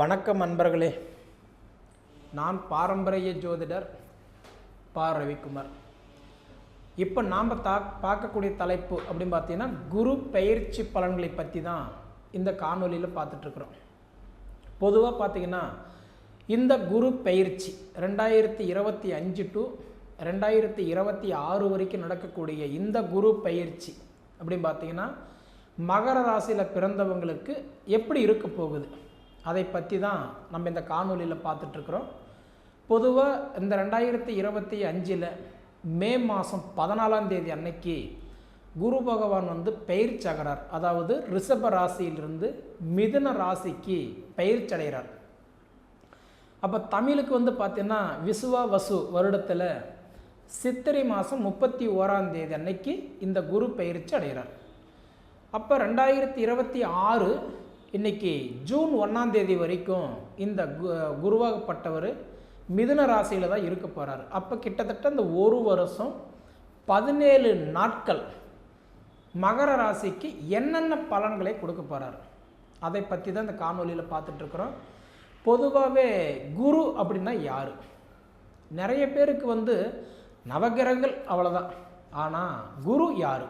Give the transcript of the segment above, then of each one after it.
வணக்கம் அன்பர்களே. நான் பாரம்பரிய ஜோதிடர் பா. ரவிக்குமார். இப்போ நாம் தா பார்க்கக்கூடிய தலைப்பு அப்படின்னு பார்த்தீங்கன்னா குரு பயிற்சி பலன்களை பற்றி தான் இந்த காணொலியில் பார்த்துட்ருக்குறோம். பொதுவாக பார்த்தீங்கன்னா இந்த குரு பயிற்சி ரெண்டாயிரத்தி இருபத்தி அஞ்சு டு ரெண்டாயிரத்தி இருபத்தி ஆறு வரைக்கும் நடக்கக்கூடிய இந்த குரு பயிற்சி அப்படின்னு பார்த்தீங்கன்னா மகர ராசியில் பிறந்தவங்களுக்கு எப்படி இருக்க போகுது? அதை பற்றி தான் நம்ம இந்த காணொலியில் பார்த்துட்ருக்குறோம். பொதுவாக இந்த ரெண்டாயிரத்தி இருபத்தி அஞ்சில் மே மாதம் பதினாலாம் தேதி அன்னைக்கு குரு பகவான் வந்து பயிற்சி அகரார் அதாவது ரிஷப ராசியிலிருந்து மிதுன ராசிக்கு பயிற்சி அடைகிறார் அப்போ தமிழுக்கு வந்து பார்த்தீங்கன்னா விசுவா வசு வருடத்தில் சித்திரை மாதம் முப்பத்தி ஓராம் தேதி அன்னைக்கு இந்த குரு பயிற்சி அடைகிறார் அப்போ ரெண்டாயிரத்தி இருபத்தி ஆறு இன்னைக்கு ஜூன் ஒன்றாம் தேதி வரைக்கும் இந்த கு குருவாகப்பட்டவர் மிதுன ராசியில் தான் இருக்க போகிறார் அப்போ கிட்டத்தட்ட இந்த ஒரு வருஷம் பதினேழு நாட்கள் மகர ராசிக்கு என்னென்ன பலன்களை கொடுக்க போகிறார் அதை பற்றி தான் இந்த காணொலியில் பார்த்துட்ருக்குறோம் பொதுவாகவே குரு அப்படின்னா யார்? நிறைய பேருக்கு வந்து நவகிரகங்கள் அவ்வளோதான் ஆனால் குரு யார்?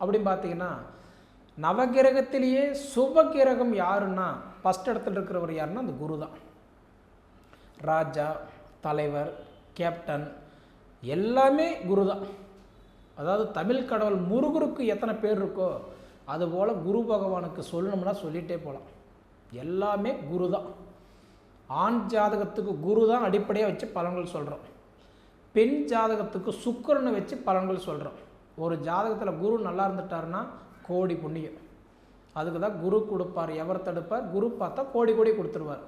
அப்படின்னு பார்த்தீங்கன்னா நவகிரகத்திலேயே சுபகிரகம் யாருன்னா ஃபஸ்ட் இடத்துல இருக்கிறவர் யாருன்னா அந்த குரு தான் ராஜா தலைவர் கேப்டன் எல்லாமே குரு தான் அதாவது தமிழ் கடவுள் முருகருக்கு எத்தனை பேர் இருக்கோ அதுபோல் குரு பகவானுக்கு சொல்லணும்னா சொல்லிகிட்டே போகலாம் எல்லாமே குரு தான் ஆண் ஜாதகத்துக்கு குரு தான் அடிப்படையாக வச்சு பலன்கள் சொல்கிறோம் பெண் ஜாதகத்துக்கு சுக்கரனை வச்சு பலன்கள் சொல்கிறோம் ஒரு ஜாதகத்தில் குரு நல்லா இருந்துட்டாருன்னா கோடி புண்ணியம். அதுக்கு தான் குரு கொடுப்பார். எவர் தடுப்பார்? குரு பார்த்தா கோடி கோடி கொடுத்துருவார்.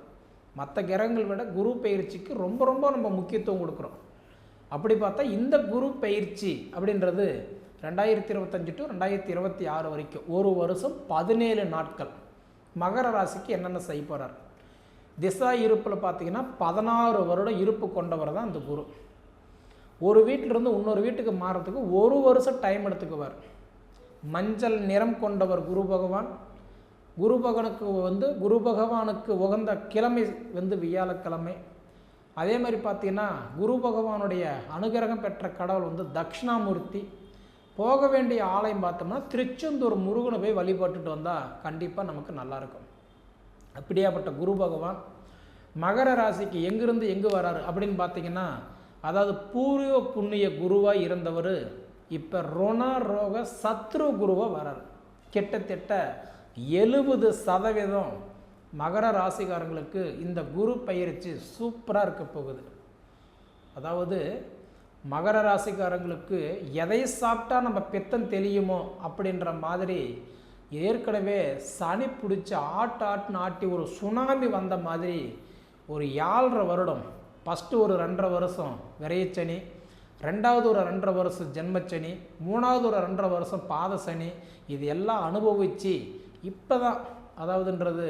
மற்ற கிரகங்கள் விட குரு பயிற்சிக்கு ரொம்ப ரொம்ப நம்ம முக்கியத்துவம் கொடுக்குறோம். அப்படி பார்த்தா இந்த குரு பயிற்சி அப்படின்றது ரெண்டாயிரத்தி இருபத்தஞ்சு டு ரெண்டாயிரத்தி இருபத்தி ஆறு வரைக்கும் ஒரு வருஷம் பதினேழு நாட்கள். மகர ராசிக்கு என்னென்ன செய்ய போகிறார் திசா இருப்பில் பார்த்தீங்கன்னா பதினாறு வருடம் இருப்பு கொண்டவர் தான் அந்த குரு. ஒரு வீட்டிலிருந்து இன்னொரு வீட்டுக்கு மாறத்துக்கு ஒரு வருஷம் டைம் எடுத்துக்குவார். மஞ்சள் நிறம் கொண்டவர் குரு பகவான். குரு பகவானுக்கு வந்து குரு பகவானுக்கு உகந்த கிழமை வந்து வியாழக்கிழமை. அதே மாதிரி பார்த்தீங்கன்னா குரு பகவானுடைய அனுகிரகம் பெற்ற கடவுள் வந்து தட்சிணாமூர்த்தி. போக வேண்டிய ஆலயம் பார்த்தோம்னா திருச்செந்தூர் முருகனை போய் வழிபட்டுட்டு வந்தால் கண்டிப்பாக நமக்கு நல்லாயிருக்கும் அப்படியாப்பட்ட குரு பகவான். மகர ராசிக்கு எங்கிருந்து எங்கே வராரு அப்படின்னு பார்த்தீங்கன்னா அதாவது பூர்வ புண்ணிய குருவாக இருந்தவர் இப்போ ருண ரோக சத்ரு குருவை வரார் கிட்டத்தட்ட எழுபது சதவீதம் மகர ராசிக்காரங்களுக்கு இந்த குரு பயிற்சி சூப்பராக இருக்க போகுது. அதாவது மகர ராசிக்காரங்களுக்கு எதை சாப்பிட்டா நம்ம பித்தம் தெளியுமோ அப்படின்ற மாதிரி ஏற்கனவே சனி பிடிச்ச ஆட்டு ஆட்டுன்னு ஆட்டி ஒரு சுனாமி வந்த மாதிரி ஒரு ஏழரை வருடம் ஃபஸ்ட்டு ஒரு ரெண்டரை வருஷம் விரையச்சனி ரெண்டாவது ஒரு ரெண்டரை வருஷம் ஜென்மச்சனி மூணாவது ஒரு ரெண்டரை வருஷம் பாத சனி இது எல்லாம் அனுபவித்து இப்போ தான் அதாவதுன்றது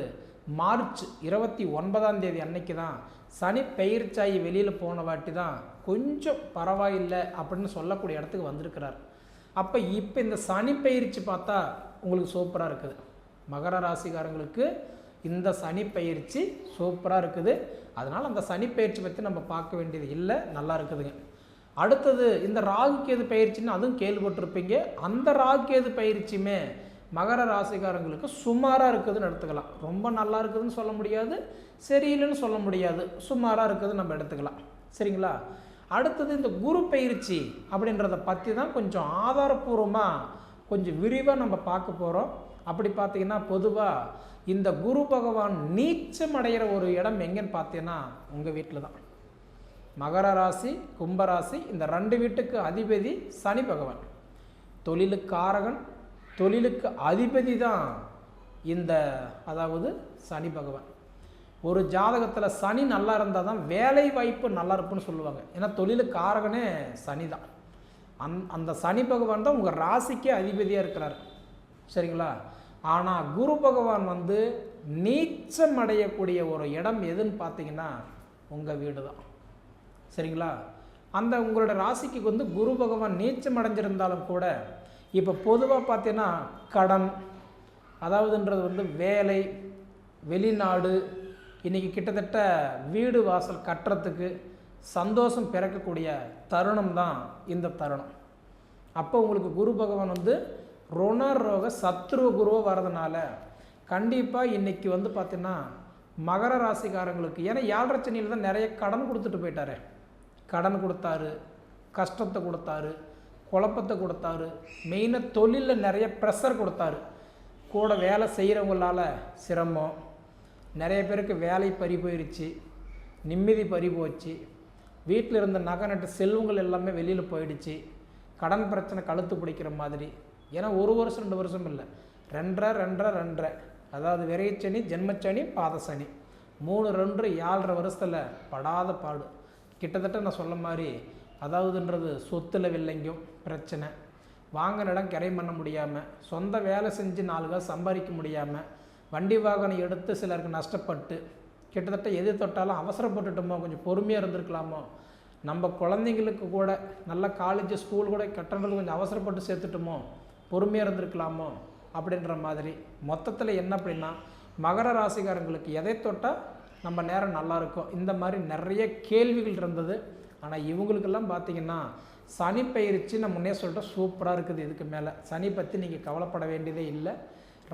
மார்ச் இருபத்தி ஒன்பதாம் தேதி அன்னைக்கு தான் சனி பயிற்சாயி வெளியில் போன வாட்டி தான் கொஞ்சம் பரவாயில்லை அப்படின்னு சொல்லக்கூடிய இடத்துக்கு வந்திருக்கிறார். அப்போ இப்போ இந்த சனி பயிற்சி பார்த்தா உங்களுக்கு சூப்பராக இருக்குது. மகர ராசிக்காரங்களுக்கு இந்த சனி பயிற்சி சூப்பராக இருக்குது. அதனால் அந்த சனி பயிற்சி பற்றி நம்ம பார்க்க வேண்டியது இல்லை நல்லா இருக்குதுங்க. அடுத்தது இந்த ராகு கேது பயிற்சின்னு அதுவும் கேள்விப்பட்டிருப்பீங்க. அந்த ராகு கேது பயிற்சியுமே மகர ராசிக்காரங்களுக்கு சுமாராக இருக்குதுன்னு எடுத்துக்கலாம். ரொம்ப நல்லா இருக்குதுன்னு சொல்ல முடியாது சரியில்லைன்னு சொல்ல முடியாது. சுமாராக இருக்குதுன்னு நம்ம எடுத்துக்கலாம். சரிங்களா? அடுத்தது இந்த குரு பயிற்சி அப்படின்றத பற்றி தான் கொஞ்சம் ஆதாரபூர்வமாக கொஞ்சம் விரிவாக நம்ம பார்க்க போகிறோம் அப்படி பார்த்தீங்கன்னா பொதுவாக இந்த குரு பகவான் நீச்சம் அடைகிற ஒரு இடம் எங்கேன்னு பார்த்தீங்கன்னா உங்கள் வீட்டில் தான். மகர ராசி கும்பராசி இந்த ரெண்டு வீட்டுக்கு அதிபதி சனி பகவான். தொழிலுக்காரகன் தொழிலுக்கு அதிபதி தான் இந்த அதாவது சனி பகவான். ஒரு ஜாதகத்தில் சனி நல்லா இருந்தால் தான் வேலை வாய்ப்பு நல்லா இருப்புன்னு சொல்லுவாங்க. ஏன்னா தொழிலுக்கு காரகனே சனி தான். அந் அந்த சனி பகவான் தான் உங்கள் ராசிக்கே அதிபதியாக இருக்கிறார். சரிங்களா? ஆனால் குரு பகவான் வந்து நீச்சம் அடையக்கூடிய ஒரு இடம் எதுன்னு பார்த்தீங்கன்னா உங்கள் வீடு தான். சரிங்களா? அந்த உங்களோட ராசிக்கு வந்து குரு பகவான் நீச்சம் அடைஞ்சிருந்தாலும் கூட இப்போ பொதுவாக பார்த்தீங்கன்னா கடன் அதாவதுன்றது வந்து வேலை வெளிநாடு இன்றைக்கி கிட்டத்தட்ட வீடு வாசல் கட்டுறதுக்கு சந்தோஷம் பிறக்கக்கூடிய தருணம் தான் இந்த தருணம். அப்போ உங்களுக்கு குரு பகவான் வந்து ரோக சத்ருவ குருவோ வர்றதுனால கண்டிப்பாக இன்றைக்கி வந்து பார்த்தீங்கன்னா மகர ராசிக்காரங்களுக்கு ஏன்னா ஏழரை சனியில் தான் நிறைய கடன் கொடுத்துட்டு போயிட்டாரு. கடன் கொடுத்தாரு கஷ்டத்தை கொடுத்தாரு குழப்பத்தை கொடுத்தாரு மெயினாக தொழிலில் நிறைய ப்ரெஷர் கொடுத்தாரு. கூட வேலை செய்கிறவங்களால சிரமம். நிறைய பேருக்கு வேலை பறி போயிடுச்சு நிம்மதி பறி போச்சு. வீட்டில் இருந்த நகை நட்டு செல்வங்கள் எல்லாமே வெளியில் போயிடுச்சு. கடன் பிரச்சனை கழுத்து பிடிக்கிற மாதிரி. ஏன்னா ஒரு வருஷம் ரெண்டு வருஷம் இல்லை. ரெண்டரை ரெண்டரை ரெண்டரை. அதாவது விரைச்சனி ஜென்மச்சனி பாதசனி. மூணு ரெண்டு ஏழரை வருஷத்தில் படாத பாடு. கிட்டத்தட்ட நான் சொல்ல மாதிரி அதாவதுன்றது சொத்தில் வில்லைங்கும் பிரச்சனை. வாங்கின இடம் கிரை பண்ண முடியாமல் சொந்த வேலை செஞ்சு நாலு காசு சம்பாதிக்க முடியாமல் வண்டி வாகனம் எடுத்து சிலருக்கு நஷ்டப்பட்டு கிட்டத்தட்ட எது தொட்டாலும் அவசரப்பட்டுட்டோமோ கொஞ்சம் பொறுமையாக இருந்திருக்கலாமோ நம்ம குழந்தைங்களுக்கு கூட நல்ல காலேஜ் ஸ்கூல் கூட கட்டணங்கள் கொஞ்சம் அவசரப்பட்டு சேர்த்துட்டோமோ பொறுமையாக இருந்திருக்கலாமோ அப்படின்ற மாதிரி. மொத்தத்தில் என்ன அப்படின்னா மகர ராசிக்காரங்களுக்கு எதை தொட்டால் நம்ம நேரம் நல்லாயிருக்கும் இந்த மாதிரி நிறைய கேள்விகள் இருந்தது. ஆனால் இவங்களுக்கெல்லாம் பார்த்தீங்கன்னா சனி பயிற்சி நான் முன்னே சொல்லிட்டேன் சூப்பராக இருக்குது இதுக்கு மேலே. சனி பற்றி நீங்கள் கவலைப்பட வேண்டியதே இல்லை.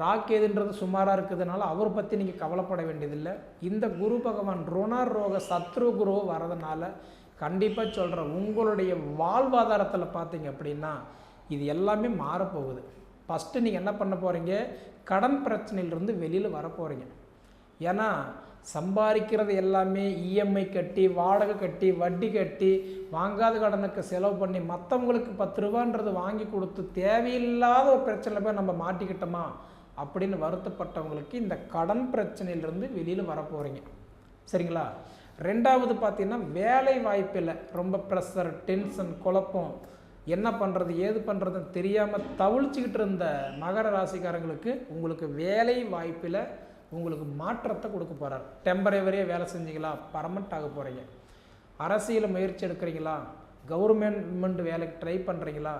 ராக்கேதுன்றது சுமாராக இருக்கிறதுனால அவரை பற்றி நீங்கள் கவலைப்பட வேண்டியதில்லை. இந்த குரு பகவான் ருணர் ரோக சத்ரு குரு வரதுனால கண்டிப்பாக சொல்கிற உங்களுடைய வாழ்வாதாரத்தில் பார்த்தீங்க அப்படின்னா இது எல்லாமே மாறப்போகுது. ஃபஸ்ட்டு நீங்கள் என்ன பண்ண போகிறீங்க கடன் பிரச்சனையிலிருந்து வெளியில் வர போகிறீங்க ஏன்னா சம்பாதிக்கிறது எல்லாமே இஎம்ஐ கட்டி வாடகை கட்டி வட்டி கட்டி வாங்காத கடனுக்கு செலவு பண்ணி மற்றவங்களுக்கு பத்து ரூபான்றது வாங்கி கொடுத்து தேவையில்லாத ஒரு பிரச்சனை போய் நம்ம மாட்டிக்கிட்டோமா? அப்படின்னு வருத்தப்பட்டவங்களுக்கு இந்த கடன் பிரச்சனையிலிருந்து வெளியில் வரப்போகிறீங்க சரிங்களா? ரெண்டாவது பார்த்தீங்கன்னா வேலை வாய்ப்பில் ரொம்ப ப்ரெஷர் டென்ஷன் குழப்பம். என்ன பண்ணுறது ஏது பண்ணுறதுன்னு தெரியாமல் தவிழ்ச்சிக்கிட்டு இருந்த மகர ராசிக்காரங்களுக்கு உங்களுக்கு வேலை வாய்ப்பில் உங்களுக்கு மாற்றத்தை கொடுக்க போகிறார் டெம்பரவரியாக வேலை செஞ்சீங்களா? பர்மனெண்ட் ஆக போகிறீங்க அரசியல் முயற்சி எடுக்கிறீங்களா? கவர்மெண்ட் வேலைக்கு ட்ரை பண்ணுறீங்களா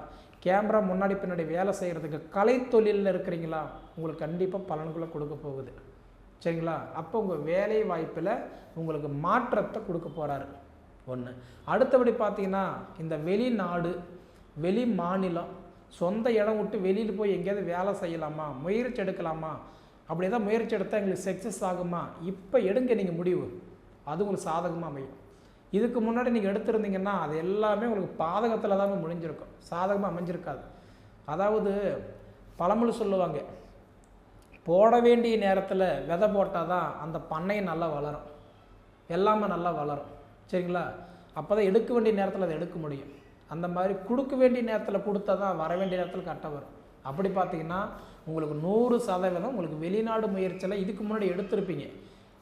கேமரா முன்னாடி பின்னாடி வேலை செய்கிறதுக்கு கலைத்தொழிலில் இருக்கிறீங்களா? உங்களுக்கு கண்டிப்பாக பலன்களை கொடுக்க போகுது. சரிங்களா? அப்போ உங்கள் வேலை வாய்ப்பில் உங்களுக்கு மாற்றத்தை கொடுக்க போகிறாரு ஒன்று அடுத்தபடி பார்த்தீங்கன்னா இந்த வெளிநாடு வெளி மாநிலம் சொந்த இடம் விட்டு வெளியில் போய் எங்கேயாவது வேலை செய்யலாமா? முயற்சி எடுக்கலாமா? அப்படி தான் முயற்சி எடுத்தால் எங்களுக்கு சக்ஸஸ் ஆகுமா? இப்போ எடுங்க நீங்கள் முடிவு. அது உங்களுக்கு சாதகமாக அமையும். இதுக்கு முன்னாடி நீங்கள் எடுத்திருந்தீங்கன்னா அது எல்லாமே உங்களுக்கு பாதகத்தில் தான் முடிஞ்சிருக்கும். சாதகமாக அமைஞ்சிருக்காது. அதாவது பழமொழி சொல்லுவாங்க போட வேண்டிய நேரத்தில் விதை போட்டால் தான் அந்த பண்ணை நல்லா வளரும். எல்லாமே நல்லா வளரும். சரிங்களா? அப்போ தான் எடுக்க வேண்டிய நேரத்தில் அதை எடுக்க முடியும். அந்த மாதிரி கொடுக்க வேண்டிய நேரத்தில் கொடுத்தா தான் வர வேண்டிய நேரத்தில் கரெக்டாக வரும். அப்படி பார்த்தீங்கன்னா உங்களுக்கு நூறு சதவீதம் உங்களுக்கு வெளிநாடு முயற்சியில் இதுக்கு முன்னாடி எடுத்திருப்பீங்க.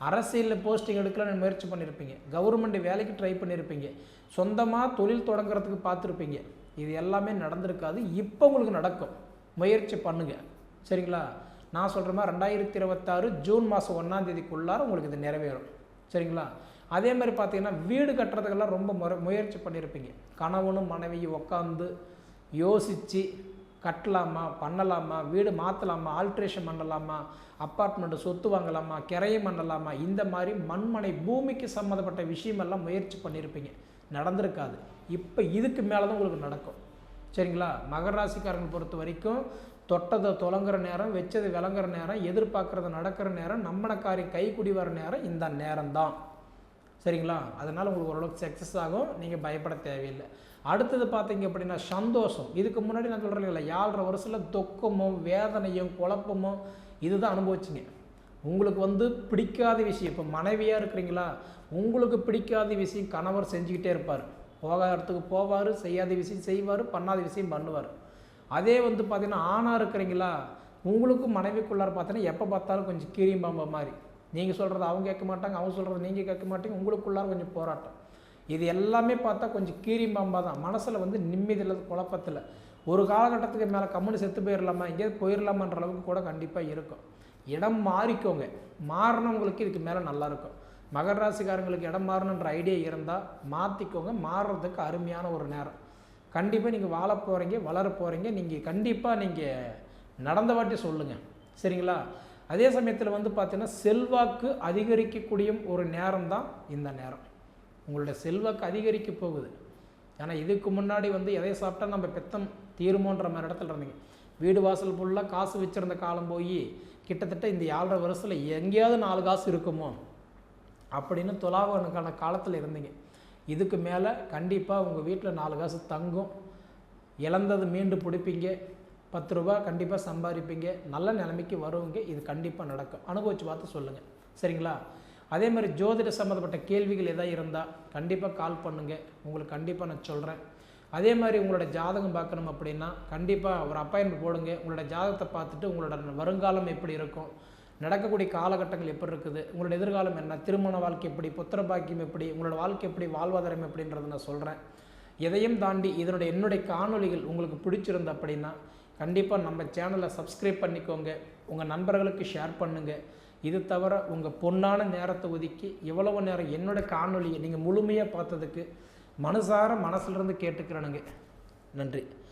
அரசியலில் போஸ்டிங் எடுக்கலாம்னு முயற்சி பண்ணியிருப்பீங்க கவர்மெண்ட் வேலைக்கு ட்ரை பண்ணியிருப்பீங்க சொந்தமாக தொழில் தொடங்குறதுக்கு பார்த்துருப்பீங்க. இது எல்லாமே நடந்திருக்காது. இப்போ உங்களுக்கு நடக்கும். முயற்சி பண்ணுங்கள் சரிங்களா? நான் சொல்கிற மாதிரி ரெண்டாயிரத்தி இருபத்தாறு ஜூன் மாதம் ஒன்றாம் தேதிக்குள்ளார உங்களுக்கு இது நிறைவேறும். சரிங்களா? அதே மாதிரி பார்த்தீங்கன்னா வீடு கட்டுறதுக்கெல்லாம் ரொம்ப முறை முயற்சி பண்ணியிருப்பீங்க கணவனும் மனைவியும் உட்காந்து யோசித்து கட்டலாமா பண்ணலாமா வீடு மாற்றலாமா ஆல்ட்ரேஷன் பண்ணலாமா அப்பார்ட்மெண்ட்டு சொத்து வாங்கலாமா கிரையம் பண்ணலாமா இந்த மாதிரி மண்மனை பூமிக்கு சம்மந்தப்பட்ட விஷயமெல்லாம் முயற்சி பண்ணியிருப்பீங்க. நடந்திருக்காது. இப்போ இதுக்கு மேலே தான் உங்களுக்கு நடக்கும். சரிங்களா? மகராசிக்காரங்களை பொறுத்த வரைக்கும் தொட்டதை தொலங்குற நேரம் வச்சதை விளங்குற நேரம் எதிர்பார்க்குறத நடக்கிற நேரம் நம்மன காரியம் கைக்குடி வர நேரம் இந்த நேரம் தான் சரிங்களா? அதனால் உங்களுக்கு ஓரளவுக்கு சக்ஸஸ் ஆகும். நீங்கள் பயப்பட தேவையில்லை. அடுத்தது பார்த்தீங்க அப்படின்னா சந்தோஷம். இதுக்கு முன்னாடி நான் சொல்கிறேன் இல்லை ஏழரை வருஷத்தில் துக்கமும் வேதனையும் குழப்பமும் இதுதான் அனுபவிச்சிங்க. உங்களுக்கு வந்து பிடிக்காத விஷயம் இப்போ மனைவியாக இருக்கிறீங்களா? உங்களுக்கு பிடிக்காத விஷயம் கணவர் செஞ்சுக்கிட்டே இருப்பார். போகாத இடத்துக்கு போவார் செய்யாத விஷயம் செய்வார் பண்ணாத விஷயம் பண்ணுவார். அதே வந்து பார்த்தீங்கன்னா ஆணாக இருக்கிறீங்களா? உங்களுக்கும் மனைவிக்குள்ளார பார்த்தீங்கன்னா எப்போ பார்த்தாலும் கொஞ்சம் கீரியம் பாம்பு மாதிரி. நீங்கள் சொல்கிறது அவங்க கேட்க மாட்டாங்க அவங்க சொல்கிறது நீங்கள் கேட்க மாட்டீங்க உங்களுக்குள்ளார கொஞ்சம் போராட்டம். இது எல்லாமே பார்த்தா கொஞ்சம் கீரி பாம்பா தான். மனசில் வந்து நிம்மதி இல்லாத குழப்பத்தில் ஒரு காலகட்டத்துக்கு மேலே கம்முன்னு செத்து போயிடலாமா எங்கேயாவது போயிடலாமான்ற அளவுக்கு கூட கண்டிப்பாக இருக்கும். இடம் மாறிக்கோங்க. மாறினவங்களுக்கு இதுக்கு மேலே நல்லாயிருக்கும் மகர ராசிக்காரங்களுக்கு இடம் மாறணுன்ற ஐடியா இருந்தால் மாற்றிக்கோங்க மாறுறதுக்கு அருமையான ஒரு நேரம். கண்டிப்பாக நீங்கள் வாழ போகிறீங்க வளர போகிறீங்க நீங்கள் கண்டிப்பாக நீங்கள் நடந்த வாட்டி சொல்லுங்கள் சரிங்களா? அதே சமயத்தில் வந்து பார்த்தீங்கன்னா செல்வாக்கு அதிகரிக்கக்கூடிய ஒரு நேரம் தான் இந்த நேரம். உங்களுடைய செல்வாக்கு அதிகரிக்க போகுது. ஏன்னா இதுக்கு முன்னாடி வந்து எதை சாப்பிட்டா நம்ம பெத்தம் தீருமோன்ற மாதிரி இடத்துல இருந்தீங்க. வீடு வாசல் ஃபுல்லாக காசு வச்சுருந்த காலம் போய் கிட்டத்தட்ட இந்த ஏழரை வருஷத்தில் எங்கேயாவது நாலு காசு இருக்குமோ? அப்படின்னு துலாவனுக்கான காலத்தில் இருந்தீங்க. இதுக்கு மேலே கண்டிப்பாக உங்கள் வீட்டில் நாலு காசு தங்கும். இழந்தது மீண்டு பிடிப்பீங்க. பத்து ரூபா கண்டிப்பாக சம்பாதிப்பீங்க. நல்ல நிலைமைக்கு வருவீங்க. இது கண்டிப்பாக நடக்கும். அனுபவிச்சு பார்த்து சொல்லுங்கள் சரிங்களா? அதே மாதிரி ஜோதிட சம்மந்தப்பட்ட கேள்விகள் எதாவது இருந்தால் கண்டிப்பாக கால் பண்ணுங்கள் உங்களுக்கு கண்டிப்பாக நான் சொல்கிறேன் அதே மாதிரி உங்களோட ஜாதகம் பார்க்கணும் அப்படின்னா கண்டிப்பாக ஒரு அப்பாயின்மெண்ட் போடுங்க. உங்களோட ஜாதகத்தை பார்த்துட்டு உங்களோட வருங்காலம் எப்படி இருக்கும்? நடக்கக்கூடிய காலகட்டங்கள் எப்படி இருக்குது? உங்களோட எதிர்காலம் என்ன? திருமண வாழ்க்கை எப்படி? புத்திர பாக்கியம் எப்படி? உங்களோட வாழ்க்கை எப்படி? வாழ்வாதாரம் எப்படின்றத நான் சொல்கிறேன் எதையும் தாண்டி இதனுடைய என்னுடைய காணொளிகள் உங்களுக்கு பிடிச்சிருந்த அப்படின்னா கண்டிப்பாக நம்ம சேனலை சப்ஸ்கிரைப் பண்ணிக்கோங்க. உங்கள் நண்பர்களுக்கு ஷேர் பண்ணுங்கள் இது தவிர உங்கள் பொன்னான நேரத்தை ஒதுக்கி இவ்வளவு நேரம் என்னோட காணொலியை நீங்கள் முழுமையாக பார்த்ததுக்கு மனசார மனசுலேருந்து கேட்டுக்கிறேனுங்க. நன்றி.